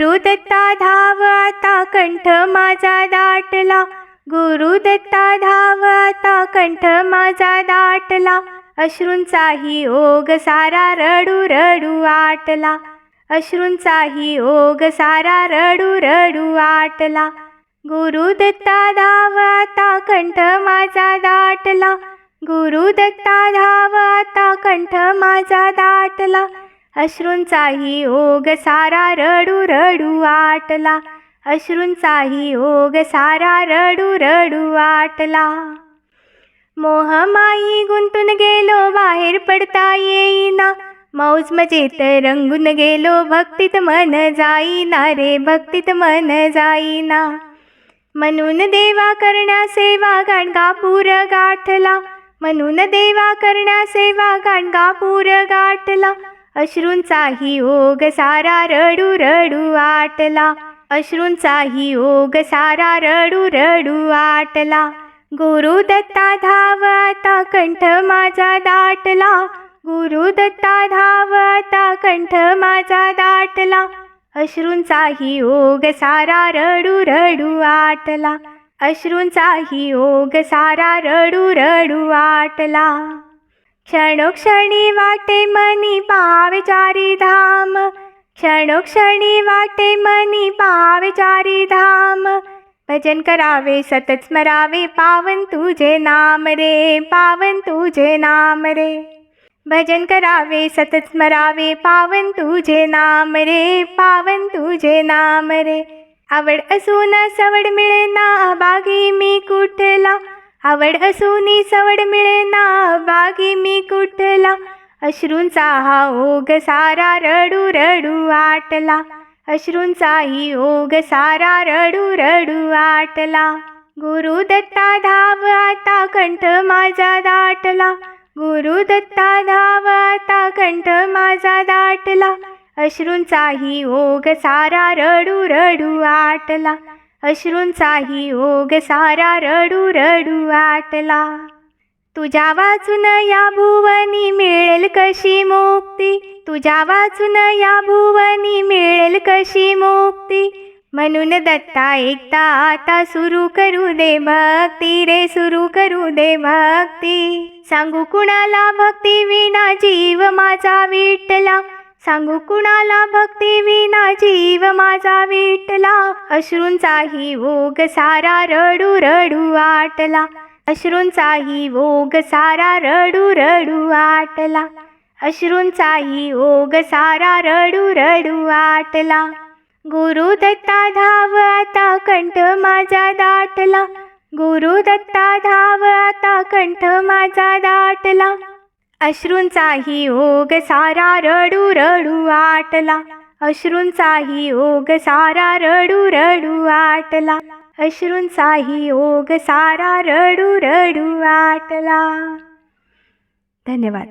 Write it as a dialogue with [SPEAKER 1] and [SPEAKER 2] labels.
[SPEAKER 1] गुरुदत्ता धाव आता कंठ माझा दाटला. गुरु दत्ता धाव आता कंठ माझा दाटला. अश्रूंचाही ओघ सारा रडू रडू आटला. अश्रूंचाही ओघ सारा रडू रडू आटला. गुरु दत्ता धाव आता कंठ माझा दाटला. गुरु दत्ता धाव आता कंठ माझा दाटला. अश्रूंचाही ओघ सारा रडू रडू आटला. अश्रूंचाही ओघ सारा रडू रडू आटला. मोहमाई गुंतून गेलो बाहेर पडता येईना. मौज मजेत रंगून गेलो भक्तीत मन जाईना रे भक्तीत मन जाईना. म्हणून देवा करण्या सेवा गाणगापूर गाठला. म्हणून देवा करण्या सेवा गाणगापूर गाठला. अश्रूंचाही ओघ सारा रडू रडू आटला. अश्रूंचाही ओघ सारा रडू रडू आटला. गुरु दत्ता धाव आता कंठ माझा दाटला. गुरु दत्ता धाव आता कंठ माझा दाटला. अश्रूंचाही ओघ सारा रडू रडू आटला. अश्रूंचाही ओघ सारा रडू रडू आटला. क्षणोक्षणी वाटे मनी पाविचारी धाम. क्षणोक्षणी वाटे मनी पाविचारी धाम. भजन करावे सतत स्मरावे पावन तुझे नाम रे पावन तुझे नाम रे. भजन करावे सतत स्मरावे पावन तुझे नाम रे पावन तुझे नाम रे. आवड असून सवड मिळेना बागी मी कुठला आवड असूनी सवड मिळेना. भागी मी कुठला? अश्रूंचा हा ओघ सारा रडू रडू आटला. अश्रूंचाही ओघ सारा रडू रडू आटला. गुरु दत्ता धाव आता कंठ माझा दाटला. गुरु दत्ता धाव आता कंठ माझा दाटला. अश्रूंचाही ओघ सारा रडू रडू आटला. अश्रूंचाही ओघ सारा रडू रडू आटला. तुझ्या वाचून या भुवनी मिळेल कशी मुक्ती? तुझ्या वाचून या भुवनी मिळेल कशी मुक्ती? म्हणून दत्ता एकदा आता सुरू करू दे भक्ती रे सुरू करू दे भक्ती. सांगू कुणाला भक्ती विना जीव माझा विटला सांगू कुणाला भक्ती विना जीव माझा विटला. अश्रूंचाही ओघ सारा रडू रडू आटला. अश्रूंचाही ओघ सारा रडू रडू आटला. अश्रूंचाही ओघ सारा रडू रडू आटला. गुरु दत्ता धाव आता कंठ माझा दाटला. गुरु दत्ता धाव आता कंठ माझा दाटला. अश्रूंचाही ओघ सारा रडू रडू आटला. अश्रूंचाही ओघ सारा रडू रडू आटला. अश्रूंचाही ओघ सारा रडू रडू आटला. धन्यवाद.